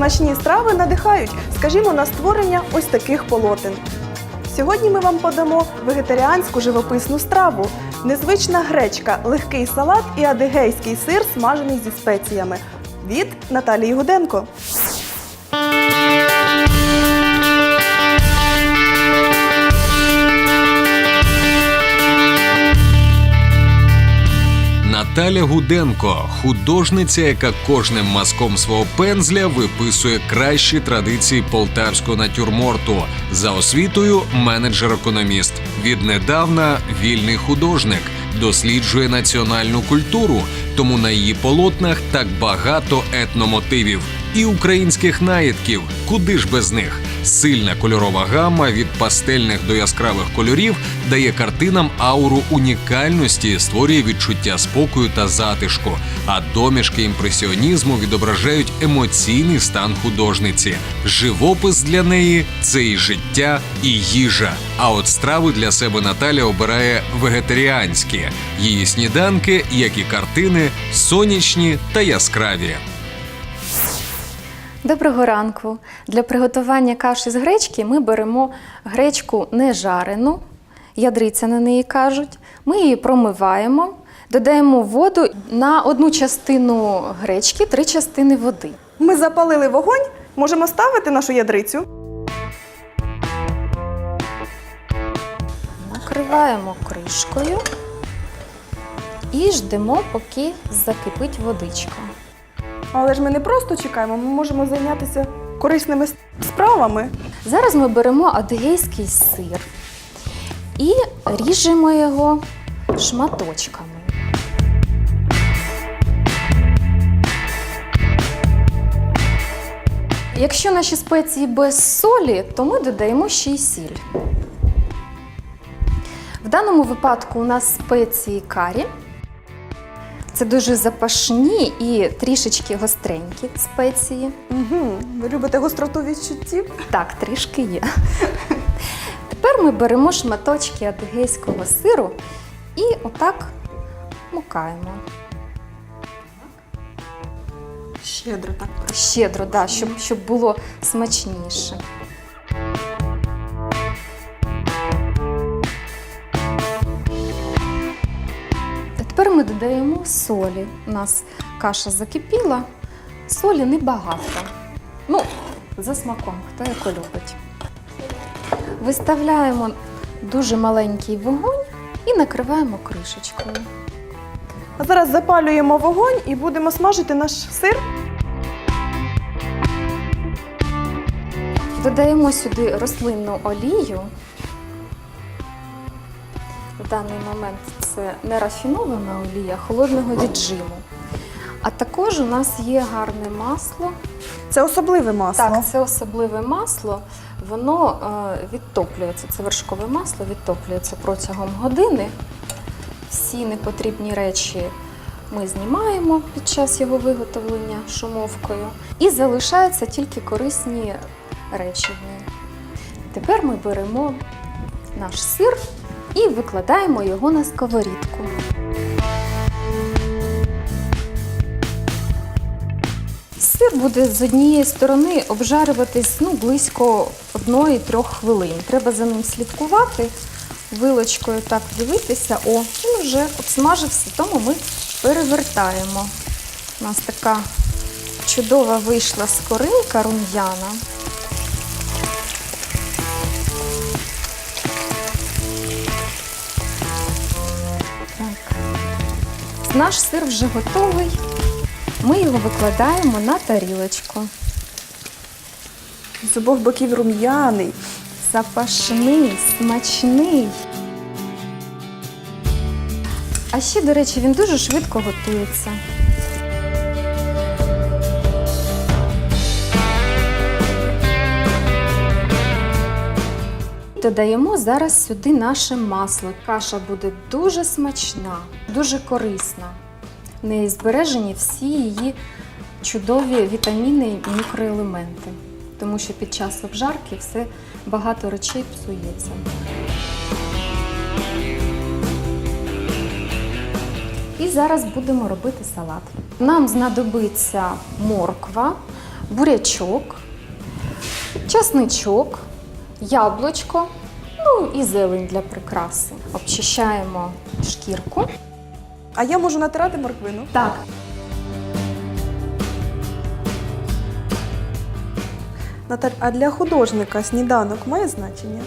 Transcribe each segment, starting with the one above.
Смачні страви надихають, скажімо, на створення ось таких полотен. Сьогодні ми вам подамо вегетаріанську живописну страву, незвична гречка, легкий салат і адигейський сир, смажений зі спеціями. Від Наталії Гуденко. Наталя Гуденко, художниця, яка кожним мазком свого пензля виписує кращі традиції полтавського натюрморту. За освітою менеджер-економіст. Віднедавна вільний художник, досліджує національну культуру, тому на її полотнах так багато етномотивів і українських наїдків. Куди ж без них? Сильна кольорова гамма від пастельних до яскравих кольорів дає картинам ауру унікальності, створює відчуття спокою та затишку. А домішки імпресіонізму відображають емоційний стан художниці. Живопис для неї це і життя, і їжа. А от страви для себе Наталя обирає вегетаріанські. Її сніданки, як і картини, сонячні та яскраві. Доброго ранку. Для приготування каші з гречки ми беремо гречку не жарену, ядриця на неї кажуть. Ми її промиваємо, додаємо воду на одну частину гречки, три частини води. Ми запалили вогонь, можемо ставити нашу ядрицю. Накриваємо кришкою і ждемо, поки закипить водичка. Але ж ми не просто чекаємо, ми можемо зайнятися корисними справами. Зараз ми беремо адигейський сир і ріжемо його шматочками. Якщо наші спеції без солі, то ми додаємо ще й сіль. В даному випадку у нас спеції карі. Це дуже запашні і трішечки гостренькі спеції. Угу. Ви любите гостроту відчуттів? Так, трішки є. Тепер ми беремо шматочки адигейського сиру і отак мукаємо. Щедро так. Щедро, да, щоб, щоб було смачніше. Ми додаємо солі. У нас каша закипіла, солі небагато. Ну, за смаком, хто як любить. Виставляємо дуже маленький вогонь і накриваємо кришечкою. А зараз запалюємо вогонь і будемо смажити наш сир. Додаємо сюди рослинну олію. В даний момент це не рафінована олія холодного віджиму. А також у нас є гарне масло. Це особливе масло. Так, це особливе масло. Воно е, відтоплюється. Це вершкове масло відтоплюється протягом години. Всі непотрібні речі ми знімаємо під час його виготовлення шумовкою. І залишаються тільки корисні речі в ній. Тепер ми беремо наш сир і викладаємо його на сковорідку. Сир буде з однієї сторони обжарюватись ну, близько 1-3 хвилин. Треба за ним слідкувати, вилочкою так дивитися. О, він вже обсмажився, тому ми перевертаємо. У нас така чудова вийшла скоринка рум'яна. Наш сир вже готовий. Ми його викладаємо на тарілочку. З обох боків рум'яний. Запашний, смачний. А ще, до речі, він дуже швидко готується. Додаємо зараз сюди наше масло. Каша буде дуже смачна, дуже корисна. В неї збережені всі її чудові вітаміни і мікроелементи, тому що під час обжарки все багато речей псується. І зараз будемо робити салат. Нам знадобиться морква, бурячок, часничок, яблучко, ну і зелень для прикраси. Обчищаємо шкірку. А я можу натирати морквину. Так. Наталь, а для художника сніданок має значення?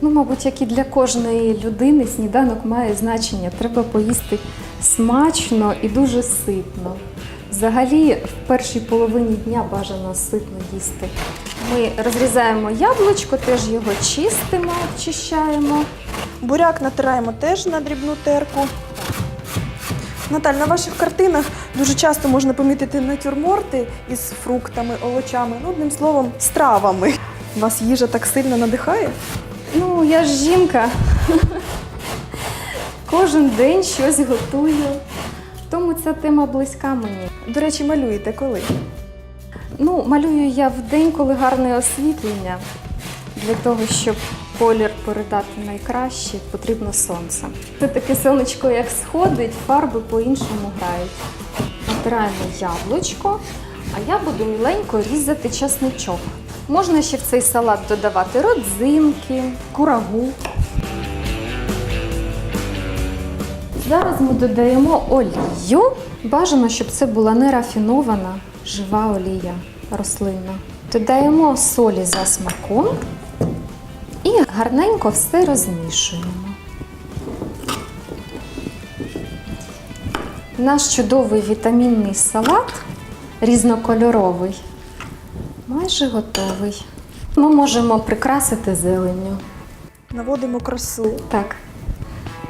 Ну, мабуть, як і для кожної людини, сніданок має значення. Треба поїсти смачно і дуже ситно. Взагалі, в першій половині дня бажано ситно їсти. Ми розрізаємо яблучко, теж його чистимо, очищаємо. Буряк натираємо теж на дрібну терку. Наталь, на ваших картинах дуже часто можна помітити натюрморти із фруктами, овочами, ну, одним словом, стравами. Вас їжа так сильно надихає? Ну, я ж жінка. Кожен день щось готую. Тому ця тема близька мені. До речі, малюєте коли? Ну, малюю я в день, коли гарне освітлення. Для того, щоб колір передати найкраще, потрібно сонце. Це таке сонечко, як сходить, фарби по-іншому грають. Натираємо яблучко, а я буду міленько різати часничок. Можна ще в цей салат додавати родзинки, курагу. Зараз ми додаємо олію. Бажано, щоб це була не рафінована жива олія рослинна. Додаємо солі за смаком і гарненько все розмішуємо. Наш чудовий вітамінний салат різнокольоровий, майже готовий. Ми можемо прикрасити зеленню. Наводимо красу. Так.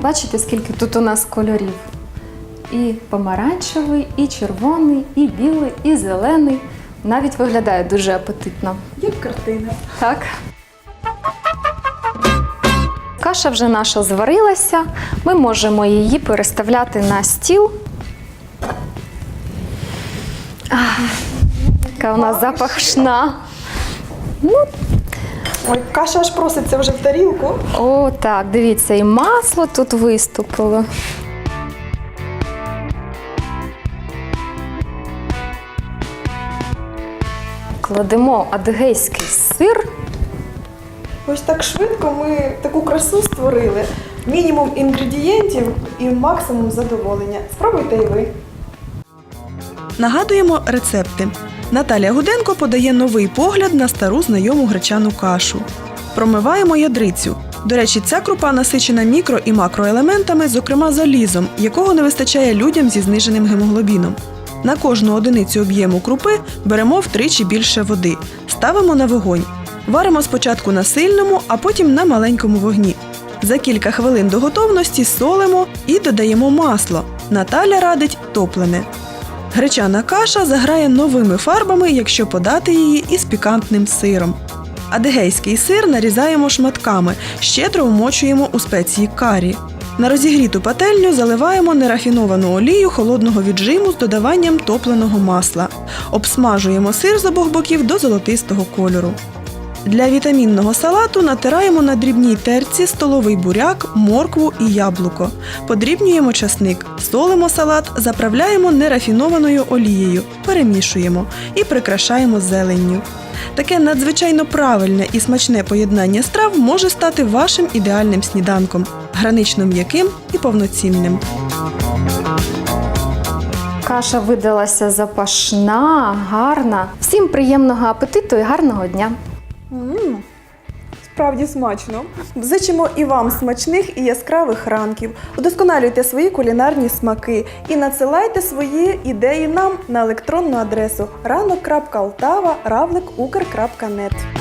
Бачите, скільки тут у нас кольорів? І помаранчевий, і червоний, і білий, і зелений. Навіть виглядає дуже апетитно. Як картина. Так. Каша вже наша зварилася. Ми можемо її переставляти на стіл. Яка у нас запахшна. Ой, каша аж проситься вже в тарілку. О, так, дивіться, і масло тут виступило. Кладемо адигейський сир. Ось так швидко ми таку красу створили. Мінімум інгредієнтів і максимум задоволення. Спробуйте і ви. Нагадуємо рецепти. Наталія Гуденко подає новий погляд на стару знайому гречану кашу. Промиваємо ядрицю. До речі, ця крупа насичена мікро і макроелементами, зокрема залізом, якого не вистачає людям зі зниженим гемоглобіном. На кожну одиницю об'єму крупи беремо втричі більше води, ставимо на вогонь. Варимо спочатку на сильному, а потім на маленькому вогні. За кілька хвилин до готовності солимо і додаємо масло. Наталя радить топлене. Гречана каша заграє новими фарбами, якщо подати її із пікантним сиром. Адегейський сир нарізаємо шматками, щедро вмочуємо у спеції карі. На розігріту пательню заливаємо нерафіновану олію холодного віджиму з додаванням топленого масла. Обсмажуємо сир з обох боків до золотистого кольору. Для вітамінного салату натираємо на дрібній терці столовий буряк, моркву і яблуко. Подрібнюємо часник, солимо салат, заправляємо нерафінованою олією, перемішуємо і прикрашаємо зеленню. Таке надзвичайно правильне і смачне поєднання страв може стати вашим ідеальним сніданком, гранично м'яким і повноцінним. Каша видалася запашна, гарна. Всім приємного апетиту і гарного дня! Справді смачно. Зичимо і вам смачних і яскравих ранків. Удосконалюйте свої кулінарні смаки і надсилайте свої ідеї нам на електронну адресу ранок.алтава.равлик.укр.нет.